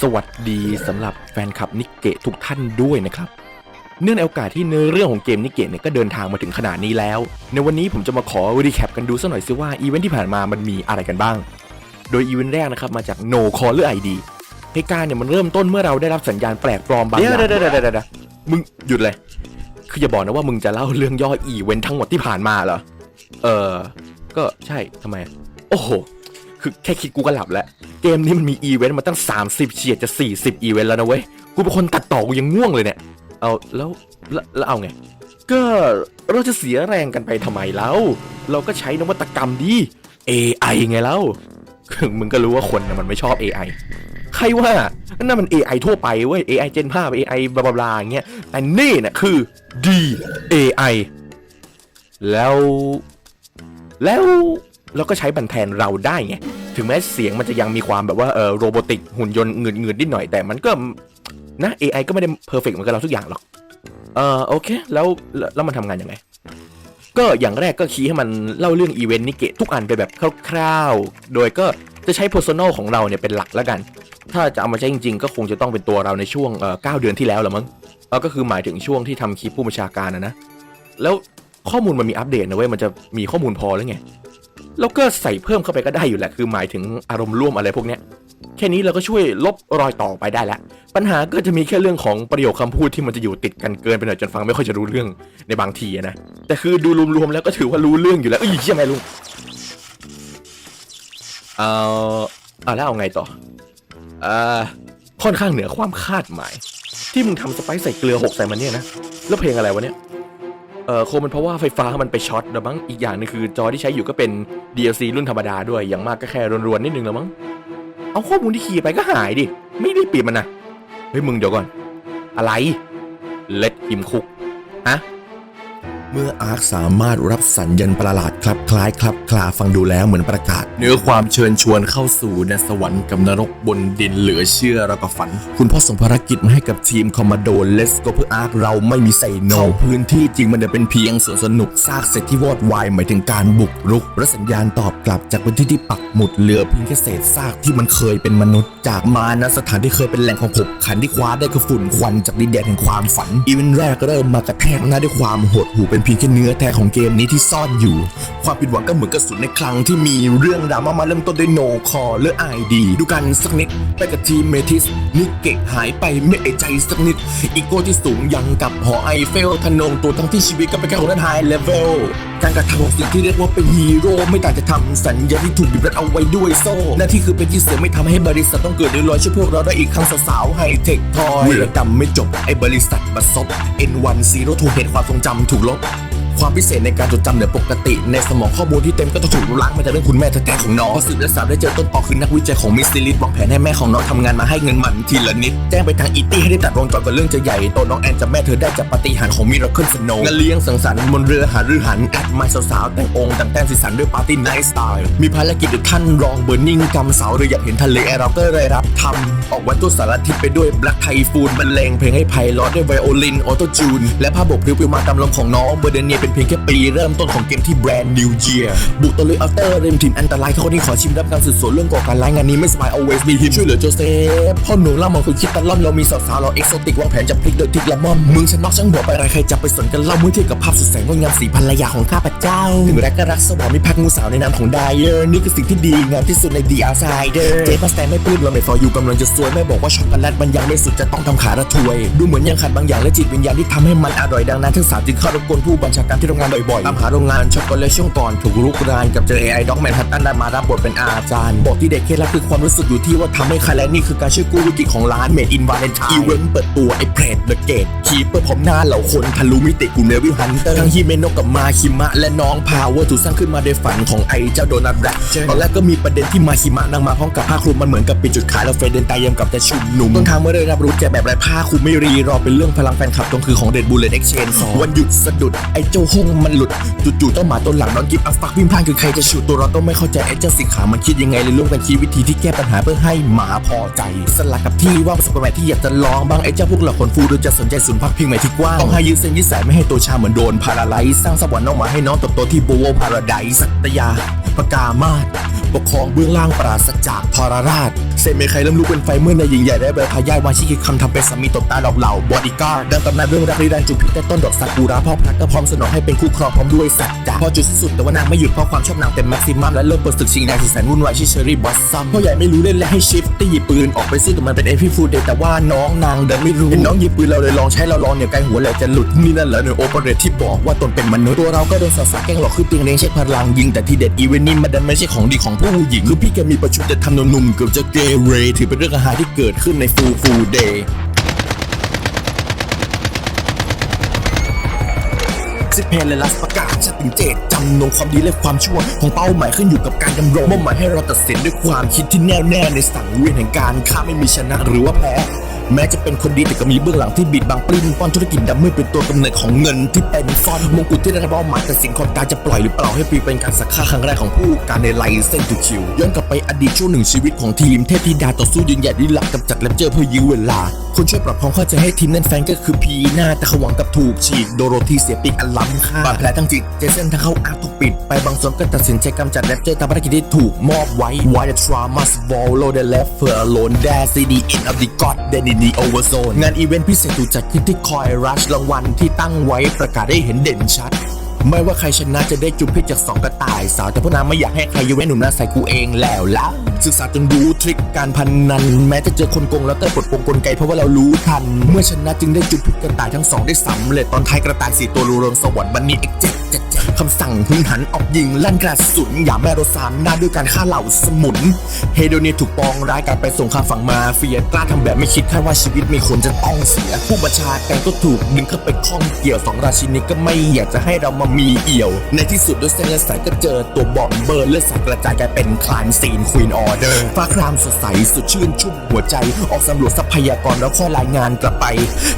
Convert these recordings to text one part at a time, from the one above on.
สวัสดีสำหรับแฟนคลับนิกเกะทุกท่านด้วยนะครับ เนื่องในโอกาสที่เนื้อเรื่องของเกมนิกเกะเนี่ยก็เดินทางมาถึงขนาดนี้แล้ว ในวันนี้ผมจะมาขอรีแคปกันดูสักหน่อยสิว่าอีเวนท์ที่ผ่านมามันมีอะไรกันบ้าง โดยอีเวนต์แรกนะครับมาจาก No Caller ID เหตุการณ์เนี่ยมันเริ่มต้นเมื่อเราได้รับสัญญาณแปลกปลอมบางอย่างเดี๋ยวเดี๋ยวเดี๋ยวเดี๋ยวมึงหยุดเลย คืออย่าบอกนะว่ามึงจะเล่าเรื่องย่ออีเวนต์ทั้งหมดที่ผ่านมาเหรอ เออก็ใช่ทำไม โอ้โห คือแค่คิดกูก็หลับแล้ว เกมนี้มันมีอีเวนต์มาตั้ง 30เฉียดจะ 40 อีเวนต์แล้วนะเว้ย กูเป็นคนตัดต่อกูยังง่วงเลยเนี่ย เอาแล้วแล้วแล้วเอาไง ก็เราจะเสียแรงกันไปทำไมแล้ว เราก็ใช้นวัตกรรมดี AI ไงแล้ว มึงก็รู้ว่าคนนะมันไม่ชอบ AI ใครว่านั่นมัน AI ทั่วไปเว้ย AI เจนภาพ AI บลาบลาอย่างเงี้ยแต่นี่น่ะคือ DAI แล้ว แล้ว เราก็ใช้บันแทนเราได้ไง ถึงแม้เสียงมันจะยังมีความแบบว่าเออโรบอติกหุ่นยนต์เงินเงินนิดหน่อยแต่มันก็นะ AI ก็ไม่ได้เพอร์เฟกเหมือนกับเราทุกอย่างหรอก เออโอเค แล้วแล้วแล้วมันทำงานยังไง ก็อย่างแรกก็คีย์ให้มันเล่าเรื่องอีเวนต์นิเกะทุกอันไปแบบคร่าวๆ โดยก็จะใช้ personal ของเราเนี่ยเป็นหลักแล้วกัน ถ้าจะเอามาใช้จริงๆ ก็คงจะต้องเป็นตัวเราในช่วงเอ่อ9เดือนที่แล้วละมั้งเออก็คือหมายถึงช่วงที่ทำคลิปผู้บัญชาการนะนะ แล้วข้อมูลมันมีอัปเดตนะเว้ย มันจะมีข้อมูลพอแล้วไง แล้วก็ใส่เพิ่มเข้าไปก็ได้อยู่แหละ คือหมายถึงอารมณ์ร่วมอะไรพวกเนี้ยแค่นี้เราก็ช่วยลบรอยต่อไปได้แล้วปัญหาก็จะมีแค่เรื่องของประโยคคำพูดที่มันจะอยู่ติดกันเกินไปหน่อยจนฟังไม่ค่อยจะรู้เรื่องในบางทีนะ แต่คือดูรวมๆแล้วก็ถือว่ารู้เรื่องอยู่แล้วเอ้ยใช่ไหมลุงเอ่ออะแล้วเอาไงต่อเอ่อค่อนข้างเหนือความคาดหมาย ที่มึงทำสไปซ์ใส่เกลือหกใส่มันเนี่ยนะ แล้วเพลงอะไรวะเนี่ย เออคงเป็นเพราะว่าไฟฟ้ามันไปช็อตแล้วมั้งอีกอย่างนึงคือจอที่ใช้อยู่ก็เป็น DLC รุ่นธรรมดาด้วยอย่างมากก็แค่รวนๆนิดนึงแล้วมั้งเอาข้อมูลที่ขี่ไปก็หายดิไม่ได้ปิดมันนะเฮ้ยมึงเดี๋ยวก่อน อะไรเล็ดหิมคุกฮะ เมื่ออาร์คสามารถรับสัญญาณประหลาดคลับคล้ายคลับคลาฟังดูแล้วเหมือนประกาศ เนื้อความเชิญชวนเข้าสู่ในสวรรค์กับนรกบนดินเหลือเชื่อแล้วก็ฝัน คุณพ่อส่งภารกิจมาให้กับทีมคอมมานโดเลสโกเพื่ออาร์คเราไม่มีใส่โนพื้นที่จริงมันจะเป็นเพียงสวนสนุกซากเสร็จที่วอดวายหมายถึงการบุกรุกและสัญญาณตอบกลับจากพื้นที่ที่ปักหมุดเหลือเพียงแค่เศษซากที่มันเคยเป็นมนุษย์ จากมานะสถานที่เคยเป็นแหล่งของขบขันที่คว้าได้คือฝุ่นควันจากดินแดนแห่งความฝันอีเวนต์แรกเริ่มมากระแทกหน้าด้วยความหดหู่เป็นเพียงแค่เนื้อแท้ของเกมนี้ที่ซ่อนอยู่ ความผิดหวังก็เหมือนกระสุนในคลังที่มีเรื่องดราม่ามาเริ่มต้นด้วยโนคอเลือไอดีดูกันสักนิดไปกับทีมเมทิสนิกเกะหายไปไม่เอะใจสักนิด อีโก้ที่สูงยังกับหอไอเฟลทะนงตัวทั้งที่ชีวิตก็เป็นแค่ของนั้นไฮเลเวลการกระทำของสิ่งที่เรียกว่าเป็นฮีโร่ไม่ต่างจะทำสัญญาที่ถูกบีบรัดเอาไว้ด้วยโซ่หน้าที่คือเป็นที่เสือไม่ทำให้บริษัทต้องเกิดเดือดร้อนช่วยพวกเราได้อีกครั้งสาวๆไฮเทคทอยเวรกรรมไม่จบไอ้บริษัทบัดซบ N1 Zero ถูกเหตุความทรงจำถูกลบ ความพิเศษในการจดจำเหนือปกติ ในสมองข้อมูลที่เต็มก็ต้องถูกล้างมาจากเรื่องคุณแม่แท้ๆของน้องพอสืบและสาวได้เจอต้นตอคือนักวิจัยของมิสซิลิสวางแผนให้แม่ของน้องทำงานมาให้เงินมันทีละนิด แจ้งไปทางอีตี้ให้ได้ตัดวงจรก่อนเรื่องจะใหญ่โตน้องแอนจากแม่เธอได้จากปาฏิหาริย์ของมิราเคิลสโนว์งานเลี้ยงสังสรรค์บนเรือหารือหันแอดไมสาวๆแต่งองค์แต่งแต้มสีสันด้วยปาร์ตี้ไนท์สไตล์มีภารกิจท่านรองเบอร์นิงกำเสาหรืออยากเห็นทะเลเราก็เลยรับทำออกวันตัวสารทิศไปด้วยแบล็คไทฟูนบรรเลงเพลงให้ไพเราะด้วยไวโอลินออโตจูนและภาพบกพริ้วๆมาตามลมของน้องเบอร์เดเนียเป็นเพียงแค่ปีเริ่มต้นของเกมที่แบรนด์นิวเจียบุกตะลุยอัลเตอร์เรมทีมอันตรายเขาคนนี้ขอชิมรับการสืบสวนเรื่องก่อการร้ายงานนี้ไม่สบาย always มีหิมช่วยเหลือโจเซฟพ่อหนูเล่ามาคือคิดตะล่อมเรามีสาวๆเราเอ็กโซติกวางแผนจะพลิกโดยทิกละม่อมมึงฉันนอกช่างหัวไปอะไรใครจะไปสนกันเล่าเมื่อเทียบกับภาพสุดแสนงดงามสีภรรยาของข้าพเจ้าถึงแรกก็รักสวามีพักงูสาวในนามของไดเออร์นี่คือสิ่งที่ดีงามที่สุดในดีอาร์ไซเดอร์เจ๊ปาสแตนไม่ปลื้มเราไม่ฟออยู่กำลังจะสวยแม่บอกว่าช็อกโกแลตมันยังไม่สุดจะต้องทำขาระทวย ดูเหมือนยังขาดบางอย่างและจิตวิญญาณที่ทำให้มันอร่อยดังนั้นทั้งสามจึงเข้ารบกวนผู้บัญชาการที่ทำงงานบ่อยๆตามหาโรงงานช็อกโกแลตช่วงก่อนถูกรุกรานกับเจอ AI ด็อกแมนฮัตตันได้มารับบทเป็นอาจารย์บอกที่เด็กเคล็ดลับคือความรู้สึกอยู่ที่ว่าทำให้ใครและนี่คือการช่วยกู้วิกฤตของร้านเมดอินวาเลนไทน์อีเวนต์เปิดตัวไอ้เพรดเดอะเกตคีเปอร์พร้อมหน้าเหล่าคนทะลุมิติกลุ่มเลวิลฮันเตอร์ทั้งฮิเมโนะกับมาคิมะและน้องพาวเวอร์ถูกสร้างขึ้นมาโดยฝันของไอ้เจ้าโดนัทแบล็กตอนแรกก็มีประเด็นที่มาคิมะนางมาพร้อมกับผ้าคลุมมันเหมือนกับปิดจุดขายแล้วเฟรเดนตายยำกับแต่ชุมนุมต้นทางเมื่อได้รับรู้แจกแบบไรผ้าคลุมไม่รีรอเป็นเรื่องพลังแฟนคลับตรงคือของเดดบูลเลตเอ็กชนวันหยุดสะดุดไอ้เจ้าห้งมันหลุดจู่ๆต้องหมาตัวหลังนอนกิฟอัฟฟักวิ่งพลานคือใครจะฉุดตัวเราต้องไม่เข้าใจไอ้เจ้าสีขามันคิดยังไงเลยร่วมกันคิดวิธีที่แก้ปัญหาเพื่อให้หมาพอใจ สลักกับที่ว่าประสบการณ์ใหม่ที่อยากจะลองบ้างไอ้เจ้าพวกเหล่าคนฟูโดยจะสนใจศูนย์พักพิงใหม่ที่กว้างต้องให้ยืดเส้นยืดสายไม่ให้ตัวชาเหมือนโดนพาราไลซ์สร้างสวรรค์ออกมาให้น้องเติบโตที่โบว์พาราไดซ์สัตยาปกามาศ ปกครองเบื้องล่างปราศจากทรราชเซเมใครเริ่มลุกเป็นไฟเมื่อในหญิงใหญ่ได้เบลทายาทวาชิคิคำทำเป็นสามีตบตาหลอกเหล่าบอดี้การ์ดดังตำนานเรื่องรักรีดันจูพิแต่ต้นดอกซากุระพ่อพระก็พร้อมสนองให้เป็นคู่ครองพร้อมด้วยสัจจะพอจุดสิ้นสุดแต่ว่านางไม่หยุดเพราะความชอบนางเต็มแม็กซิมัมและเริ่มเปิดศึกชิงแดงสุดแสนวุ่นวายที่เชอรี่บอสซัมพ่อใหญ่ไม่รู้เล่นและให้ชิฟตี้หยิบปืนออกไปสู้แต่มันเป็นเอพีฟูเดแต่ว่าน้องนางเดินไม่รู้เห็นน้องหยิบปืนเราเลยลองใช้เราลองเนี่ยไกลหัวแหลกจะหลุดนี่นั่นเหรอเนี่ยโอเปอเรตที่บอกว่าตนเป็นมนุษย์ตัวเราก็โดนสาวๆแกล้งหลอกขึ้นเตียงเลี้ยงเช็คพลังยิงแต่ที่เด็ดอีเวนต์นี้มันดันไม่ใช่ของดีของผู้หญิงคือพี่แกมีประชุมจะทำหนุ่มเกือบจะเกเรถือเป็นเรื่องอาหารที่เกิดขึ้นในฟูฟูเดย์สิเพลและลัสประกาศชัดถึงเจตจำนงความดีและความชั่ว ของเป้าหมายขึ้นอยู่กับการดำรงมุ่งหมายให้เราตัดสินด้วยความคิดที่แน่วแน่ในสังเวียนแห่งการฆ่าไม่มีชนะหรือว่าแพ้ แม้จะเป็นคนดีแต่ก็มีเบื้องหลังที่บิดบังปลิ้นป้อนธุรกิจดำมืดเป็นตัวกำเนิดของเงินที่เป็นฟอนมงกุฎที่ได้รับมอบหมายแต่สิ่งคนตายจะปล่อยหรือเปล่าให้ปีเป็นการสักฆ่าครั้งแรกของผู้การในไลเซนตูคิวย้อนกลับไปอดีตช่วงหนึ่งชีวิตของทีมเทพธิดาต่อสู้ยืนหยัดลี้ลับกับจัดแลปเจอร์เพื่อยื้อเวลา คนช่วยปรับความเข้าใจให้ทีมนั่นแฟนก็คือพีหน้าแต่เขาหวังกับถูกฉีกโดโรธีเสียปีกอันล้ำค่าบาดแผลทั้งจิตเจสันทั้งเข้าอาร์ตถูกปิด ไปบางส่วนก็ตัดสินใจกำจัดแรปเจอร์ตามภารกิจที่ถูกมอบไว้ Why the trauma swallow the left for alone there see the end of the god then นีโอเวอร์โซนงานอีเวนต์พิเศษถูกจัดขึ้นที่คอยรัชรางวัลที่ตั้งไว้ประกาศได้เห็นเด่นชัด ไม่ว่าใครชนะจะได้จุบพิษจากสองกระต่ายสาวแต่พวกนางไม่อยากให้ใครยกเว้นหนุ่มหน้าใส่กูเองแล้วล่ะศึกษาจนรู้ทริคการพันนัน แม้จะเจอคนโกงแล้วก็ปลดโปงกลไกเพราะว่าเรารู้ทัน เมื่อชนะจึงได้จุบพิษกระต่ายทั้งสองได้สำเร็จตอนท้ายกระต่ายสี่ตัวรูเริงสวรรค์บันนี้เอ็กเจ็ดเจ็ดคำสั่งหุนหันออกยิงลั่นกระสุนอย่าแม่โรซานหน้าด้วยการฆ่าเหล่าสมุน เฮโดเนียถูกปองร้ายกลายไปส่งครามฝั่งมาเฟียกล้าทำแบบไม่คิดคาดว่าชีวิตมีคนจะต้องเสีย ผู้บัญชาการก็ถูกดึงเข้าไปข้องเกี่ยวสองราชินีก็ไม่อยากจะให้เรามามีเอี่ยว ในที่สุดด้วยเส้นเลือดสายก็เจอตัวบอมเบอร์เลือดสายกระจายกลายเป็นคลานซีนควีนออเดอร์ฟ้าครามสดใสสุดชื่นชุ่มหัวใจ ออกสำรวจทรัพยากรแล้วค่อยรายงานกลับไป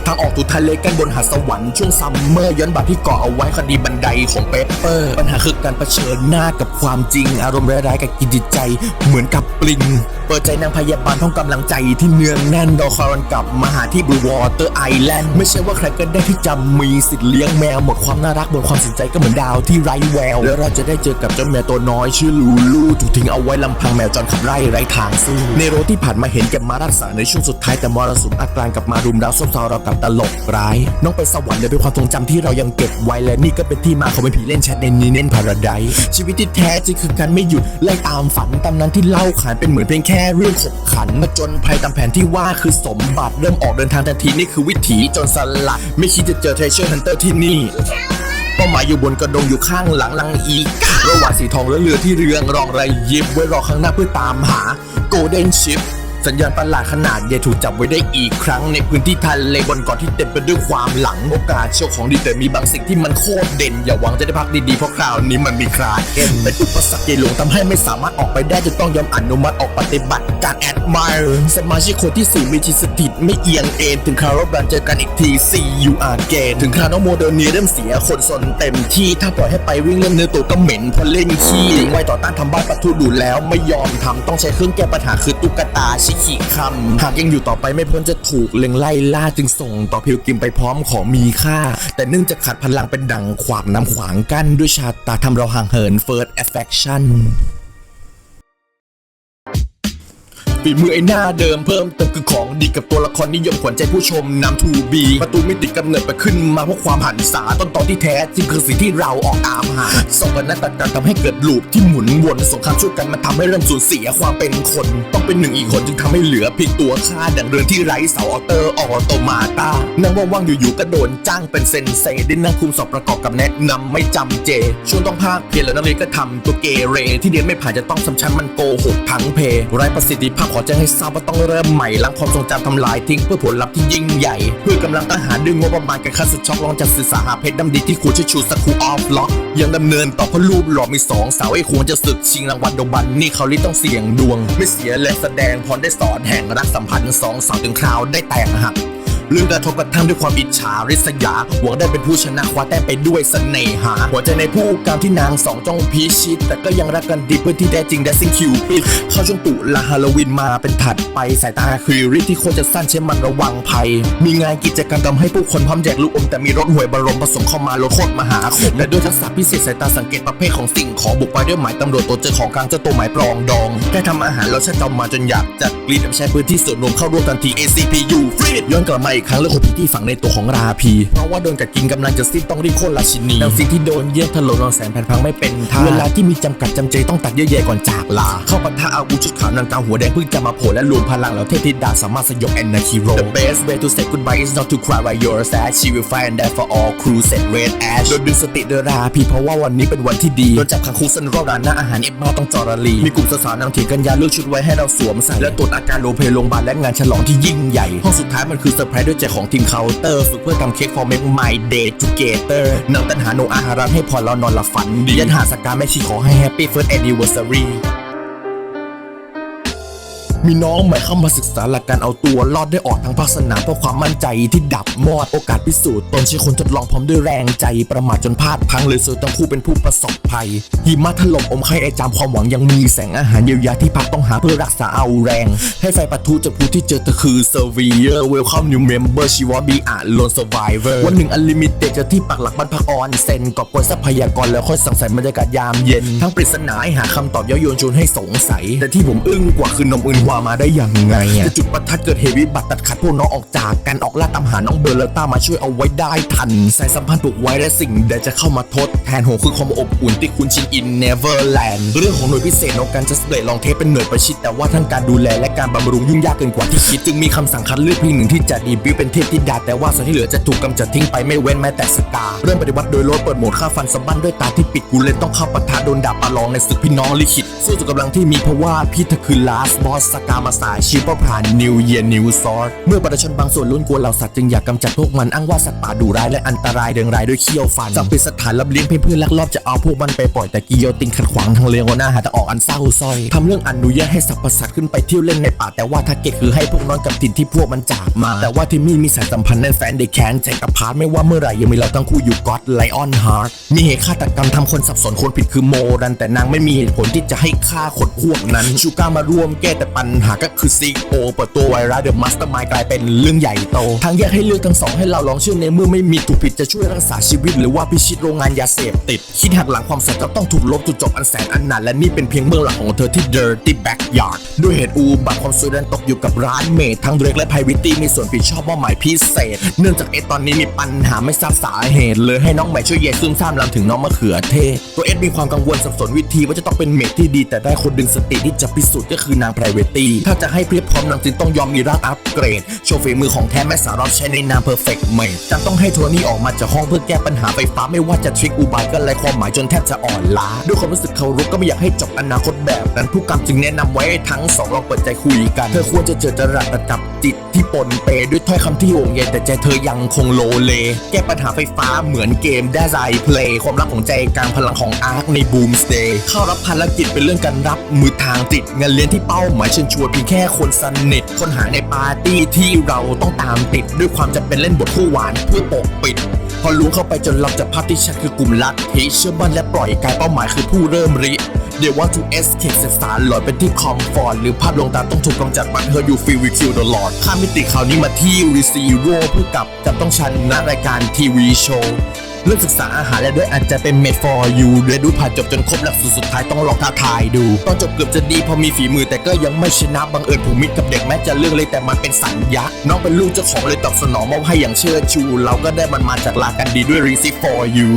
ทางออกตุทะเลกันบนหาดสวรรค์ช่วงซัมเมอร์ย้อนบัตรที่กาะเอาไว้คดีบันไดของเปเปอร์ ปัญหาคือการเผชิญหน้ากับความจริง อารมณ์ร้ายๆกับกินจิตใจ เหมือนกับปลิง เปิดใจนางพยาบาลท้องกำลังใจที่เนืองแน่นรอคอยวันกลับมาหาที่บลูวอเตอร์ไอแลนด์ไม่ใช่ว่าใครก็ได้ที่จะมีสิทธิ์เลี้ยงแมวหมดความน่ารักหมดความสนใจก็เหมือนดาวที่ไร้แวว แล้วเราจะได้เจอกับเจ้าแมวตัวน้อยชื่อลูลูถูกทิ้งเอาไว้ลำพังแมวจรขับไล่ไร้ทางสู้ในโรที่ผ่านมาเห็นแกมารักษาในช่วงสุดท้ายแต่มรสุมอัตรานกลับมารุมดาวซบเซาเรากับตลกร้าย น้องไปสวรรค์เลยเป็นความทรงจำที่เรายังเก็บไว้และนี่ก็เป็นที่มาของเป็นผีเล่นแชทในนีเน้นพาราไดชีวิตที่แท้จริงคือการไม่หยุดไล่ตามฝันตำนานที่เล่าขานเป็นเหมือนเพียงแค่เรื่องขบขันมาจนภัยตามแผนที่ว่าคือสมบัติเริ่มออกเดินทางทันทีนี่คือวิถีจนสลัดไม่คิดจะเจอเทรเชอร์ฮันเตอร์ที่นี่ ป้าหมายอยู่บนกระดงอยู่ข้างหลังลังอีก ระหว่างสีทองและเรือที่เรืองรองไรยิบไว้รอข้างหน้าเพื่อตามหาโกลเด้นชิพ สัญญาณประหลาดขนาดใหญ่ถูกจับไว้ได้อีกครั้ง ในพื้นที่ทะเลบนเกาะที่เต็มไปด้วยความหลังโอกาสโชคของดีแต่มีบางสิ่งที่มันโคตรเด่น อย่าหวังจะได้พักดีๆเพราะคราวนี้มันมีคราเอ็นแต่อุปสรรคใหญ่หลวงทำให้ไม่สามารถออกไปได้จะต้องยอมอนุมัติออกปฏิบัติการแอดม r รสมาชิกคนที่สี่มีจิตสถิตไม่เอียงเอ็นถึงคราวรบรันเจอกันอีกที See you again ถึงคราวน้องโมเดอร์นีเริ่มเสียคนสนเต็มที่ถ้าปล่อยให้ไปวิ่งเล่นเนื้อตัวก็เหม็นเพราะเล่นขี้ไว้ต่อต้านทำบ้านปะทุดูแล้วไม่ยอมทำต้องใช้เครื่องแก้ปัญหาคือตุ๊กตาชคิคำหากยังอยู่ต่อไปไม่พ้นจะถูกเล็งไล่ล่าจึงส่งต่อพิลกิมไปพร้อมของมีค่า แต่เนื่องจากขาดพลังเป็นดังขวางน้ำขวางกั้นด้วยชาตาทำเราห่างเหินเฟิร์สแอฟเฟคชั่น ฝีมือไอ้หน้าเดิมเพิ่มเติมคือของดีกับตัวละครนิยมขวัญใจผู้ชมนำทูบีประตูมิติกำเนิดไปขึ้นมาเพราะความหันษาต้นตอนที่แท้จริงคือสิ่งที่เราออกตามหาสองกันนัดตัดกันทำให้เกิดลูปที่หมุนวนสงครามช่วยกันมันทำให้เริ่มสูญเสียความเป็นคน ต้องเป็นหนึ่งอีกคนจึงทำให้เหลือเพียงตัวค่าดังเรือนที่ไร้เสาออเตอร์ออโตมาตานั่งว่างๆอยู่ๆก็โดนจ้างเป็นเซนเซได้นั่งคุมสอบประกอบกับแนะนำไม่จำเจ ช่วงต้องภาคเพียนแล้วนักเรียนก็ทำตัวเกเรที่เรียนไม่ผ่านจะต้องสำชั้นมันโกหกทั้งเพไร้ประสิทธิภาพขอแจ้งให้ทราบว่าต้องเริ่มใหม่ล้างความทรงจำทำลายทิ้งเพื่อผลลัพธ์ที่ยิ่งใหญ่เพื่อกำลังทหารดึงงบประมาณการคัดสุดช็อกลองจัดสื่อสาหาเพชรดำดีที่ครูชชูสกูออฟล็อกยังดำเนินต่อเพราะรูปหล่อมีสองสาวไอ้ควรจะสึกชิงรางวัลดงบันนี่เขาลิต้องเสี่ยงดวง ไม่เสียและแสดงพรได้สอนแห่งรักสัมพันธ์สองสาวถึงคราวได้แตกหัก เรื่องกระทบกระทั่งด้วยความอิจฉาริษยา หวังได้เป็นผู้ชนะคว้าแต้มไปด้วยเสน่หา หัวใจในผู้การที่นางสองจ้องพีชิต แต่ก็ยังรักกันดีเพื่อนที่แท้จริงแดซิงคิวปิดเข้าช่วงตุลาฮาโลวีนมาเป็นถัดไปสายตาคือริที่โคตรจะสั้นเช่นมันระวังภัย มีงานกิจกรรมทำให้ผู้คนพร้อมแจกลูกอมแต่มีรถหวยบรมผสมเข้ามาลดโคตรมหาคมและด้วยทักษะพิเศษสายตาสังเกตประเภทของสิ่งของบุกไปด้วยหมายตำรวจตัวเจอของกลางเจ้าตัวหมายปรองดองแค่ทำอาหารแล้วฉันจำมาจนอยากจัดกรีดใช้พื้นที่ส่วนรวมเข้าร่วมทันที ACPU ฟรีดย้อนกลับมาอีกครั้งเรื่องของพิธีฝังในตัวของราพี เพราะว่าโดนกัดกินกำลังจะสิ้นต้องรีบโค่นราชินีนางสิ่งที่โดนเยี่ยงถล่มนองแสนแผ่นพังไม่เป็นท่าเวลาที่มีจำกัดจำเจต้องตัดเยอะแยะก่อนจากลา เข้าปะทะอาวุธชุดขาวนางกาหัวแดงเพิ่งจะมาโผล่และรวมพลังแล้วเทพธิดาสามารถสยบแอนนาคิโร The best way to say goodbye is not to cry while you're sad she will find that for all crew set red ash โดนดึงสติโดยราพีเพราะว่าวันนี้เป็นวันที่ดีโดนจับขังคุกสนรอบร้านหน้าอาหารเอ็มมาต้องจอรลีมีกลุ่มสาวๆนางเถียงกันยาเลือกชุดไว้ให้เราสวมใส่และตรวจอาการโรลเพลย์โรงพยาบาลและงานฉลองที่ยิ่งใหญ่ห้องสุดท้ายมันคือเซอร์ไพรส์ด้วยใจของทีมเคาน์เตอร์ฝึกเพื่อทำเค้ก for make my day together นางตันหาโนอาหารันให้พรเรานอนหลับฝันดียันหาสกาแม่ชีขอให้ happy first anniversary มีน้องใหม่เข้ามาศึกษาหลักการเอาตัวรอดได้ออกทางภาคสนามเพราะความมั่นใจที่ดับมอดโอกาสพิสูจน์ตนใช้คนทดลองพร้อมด้วยแรงใจ ประมาทจนพลาดพังเลยสุดทั้งคู่เป็นผู้ประสบภัยหิมะถล่มอมไข่ไอจามความหวังยังมีแสงอาหารเยียวยาที่พักต้องหาเพื่อรักษาเอาแรง ให้ไฟปะทุจากผู้ที่เจอเธอคือ Surveyor Welcome new member she won't be a lone survivor วันหนึ่ง unlimited จะที่ปักหลักบ้านพักออนเซนกอบกวนทรัพยากรแล้วค่อยสั่งสรรค์บรรยากาศยามเย็นทั้งปริศนาให้หาคำตอบเย้ายวนชวนให้สงสัย แต่ที่ผมอึ้งกว่าคือนมอื่นวามาได้ย่างไงอะจะจุดประทัดเกิดเหตุวิบัติตัดขาดพวกน้องออกจากกันออกล่าตามหาน้องเบอร์ลต้ามาช่วยเอาไว้ได้ทันสายสัมพันธ์ปลูกไว้และสิ่งใดจะเข้ามาทดแทนโหคือความอบอุ่นที่คุณชินอินเนเวอร์แลนด์เรื่องของหน่วยพิเศษในการจะสเปรย์ลองเทปเป็นหน่วยประชิดแต่ว่าทั้งการดูแลและการบำรุงยุ่งยากเกินกว่าที่คิดจึงมีคำสั่งคัดเลือกเพียงหนึ่งที่จะดีบิวเป็นเทพธิดาแต่ว่าส่วนที่เหลือจะถูกกำจัดทิ้งไปไม่เว้นแม้แต่สกาเริ่มปฏิวัติโดยโลดเปิดโหมดฆ่าฟันสบั้นด้วยตาที่ปิดกูเลยต้องเข้าปะทะโดนดาบประลองในศึกพี่น้องลิขิตสู้กับกำลังที่มีเพราะว่าพี่เธอคือ last boss สกามาสายชิปผ่าน New Year New Sword เมื่อประชาชนบางส่วนล้นกลัวเหล่าสัตว์จึงอยากกำจัดพวกมันอ้างว่าสัตว์ป่าดุร้ายและอันตรายเดิงรายด้วยเขี้ยวฟันจับเป็นสถานรับเลี้ยงเพื่อนๆลักลอบจะเอาพวกมันไปปล่อยแต่กิโยตินขัดขวางทางเลี้ยงหัวหน้าหาทางออกอันเศร้าซอยทำเรื่องอนุญาตให้สรรพสัตว์ขึ้นไปเที่ยวเล่นในป่าแต่ว่าทาร์เก็ตคือให้พวกนอนกับถิ่นที่พวกมันจากมา แต่ว่าที่มี่มีสายสัมพันธ์แน่นแฟนเดแคนใจกับพาร์ทไม่ว่าเมื่อไหร่ยังมีเราทั้งคู่อยู่ก็อดไลออนฮาร์ดมีเหตุฆาตกรรมทำคนสับสนคนผิดคือโมรันแต่นางไม่มีเหตุผลที่จะให้ฆ่าคนพวกนั้นชูกามาร่วมแก้แต่ปัญหาก็คือซีโอเปิดตัวไวรัสเดอะมัสเตอร์มายกลายเป็นเรื่องใหญ่โตทางแยกให้เลือกทั้งสองให้เราลองเชื่อในเมื่อไม่มีถูกผิดจะช่วยรักษาชีวิต หรือว่าพิชิตโรงงานยาเสพติด คิดหักหลังความสัตย์ก็ต้องถูกลบจุดจบอันแสนอันหนันและนี่เป็นเพียงเบื้องหลังของเธอที่ dirty backyard ด้วยเหตุอูบัตความสวยดันตกอยู่กับร้านเมดทั้งเดรกและไพวิตตี้มีส่วนผิดชอบมอบหมายพิเศษ เนื่องจากเอตอนนี้มีปัญหาไม่ทราบสาเหตุเลยให้น้องใหม่ช่วยเยซุ่มซ่ามลำถึงน้องมะเขือเทศตัวเอสมีความกังวลสับสนวิธีว่าจะต้องเป็นเมดที่ดี แต่ได้คนดึงสติที่จะพิสูจน์ก็คือนางไพรเวตตีถ้าจะให้เพียบพร้อมนางจึงต้องยอมมีร่างอัปเกรด โชว์ฝีมือของแท้แม่สาวรับใช้ในนาม perfect mate จะต้องให้โทนี่ออกมาจากห้องเพื่อแก้ปัญหาไฟฟ้าไม่ว่าจะทริคอุบายก็ไร้ความหมายจนแทบจะอ่อนล้า ด้วยความรู้สึกเคารพก็ไม่อยากให้จบอนาคตแบบนั้นผู้กำกับจึงแนะนำไว้ให้ทั้งสองลองเปิดใจคุยกัน เธอควรจะเจอจรัสกับจิตที่ปนเปด้วยถ้อยคำที่โยงใยแต่ใจเธอยังคงโลเล แก้ปัญหาไฟฟ้าเหมือนเกมได้ใจเพลย์ความรักของใจกลางพลังของอาร์คในบูมสเตย์เข้ารับภารกิจเป็นเรื่องการรับมือทางติดงานเลี้ยงที่เป้าหมายเชิญชวนเพียงแค่คนสนิทคนหาในปาร์ตี้ที่เราต้องตามติด ด้วยความจะเป็นเล่นบทคู่หวานเพื่อปกปิด พอล้วงเข้าไปจนรับจากภาพที่ชัดคือกลุ่มลัทธิเชื่อมั่นและปล่อยกายเป้าหมายคือผู้เริ่มริเดี๋ยวว่า to escape เสสารหลอยเป็นที่คอมฟอร์ตหรือภาพลวงตาต้องถูกกำจัดบันเธออยู่ฟีวิคิวตลอดข้ามมิติข่าวนี้มาที่รีซีโร่เพื่อกับจะต้องชนณรายการทีวีโชว์ เรื่องศึกษาอาหารและด้วยอาจจะเป็นเมด for you และดูผ่านจบจนครบหลักสูตรสุดท้ายต้องลองท้าทายดู ตอนจบเกือบจะดีพอมีฝีมือแต่ก็ยังไม่ชนะบังเอิญผูกมิตรกับเด็กแม้จะเรื่องเลยแต่มันเป็นสัญญาน้องเป็นลูกเจ้าของเลยตอบสนองมอบให้อย่างเชื่อชู เราก็ได้มันมาจากลากันดีด้วยรีซิ for you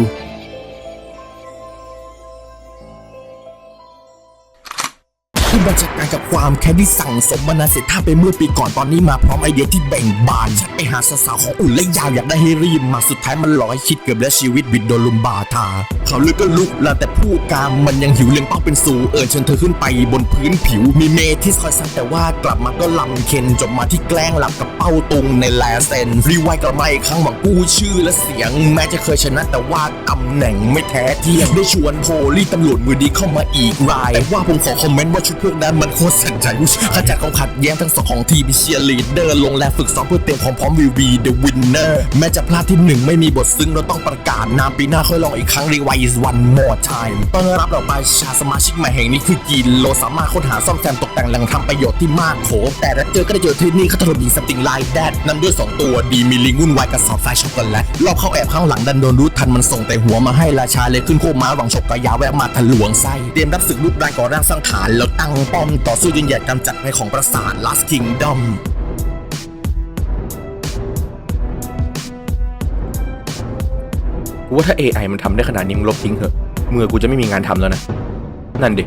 ที่บัญชาการกับความแค้นที่สั่งสมมานาเสร็จท่าไปเมื่อปีก่อนตอนนี้มาพร้อมไอเดียที่แบ่งบานฉันไปหาสาวๆของอุ่นและยาวอยากได้ให้รีบมาสุดท้ายมันหลอกให้คิดเกือบและชีวิตบิดโดนลุมบาทา เขาเลือดก็ลุกแล้วแต่ผู้กามมันยังหิวเลี้ยงเป้าเป็นสูเอิญเชิญเธอขึ้นไปบนพื้นผิว มีเมทิสคอยซักแต่ว่ากลับมาก็ลำเค็นจบมาที่แกล้งรับกับเป้าตุงในแลเซนรีไวด์กลับมาอีกครั้งหวังกู้ชื่อและเสียง แม้จะเคยชนะแต่ว่าตำแหน่งไม่แท้เที่ยงได้ชวนโพลีตำรวจมือดีเข้ามาอีกราย แต่ว่าผมขอคอมเมนต์ว่าชุดพวกนั้นมันโคตรสั่นใจขจัดความขัดแย้งทั้งสองของทีมเชียร์ลีดเดอร์ลงแรงฝึกซ้อมเพื่อเตรียมความพร้อมวีวีเดอะวินเนอร์แม้จะพลาดที่หนึ่งไม่มีบทซึ้งเราต้องประกาศนามปีหน้าค่อยลองอีกครั้งรีไวซ์วันมอร์ไทม์ต้อนรับเราไปชาสมาชิกใหม่แห่งนี้คือกินโลสามารถค้นหาซ่อมแซมตกแต่งแหล่งทำประโยชน์ที่มากโข แต่ถ้าเจอก็ได้เจอที่นี่เขาถล่มยิงสติงไลน์แดดนำด้วย 2 ตัวดีมีลิงวุ่นวายกับสอบไฟช็อกโกแลตรอบเข้าแอบข้างหลังดันโดนรู้ทันมันส่งแต่หัวมาให้ราชาเลยขึ้นโคม้าหวังฉกกระยาแวะมาทะลวงไส้เตรียมรับศึกรูปรายก่อร่างสร้างฐานแล้วตั้งป้อมต่อสู้ยืนหยัดกำจัดภัยของประสาท Last Kingdom กูว่าถ้า AI มันทำได้ขนาดนี้มึงลบทิ้งเถอะมือกูจะไม่มีงานทำแล้วนะ นั่นดิ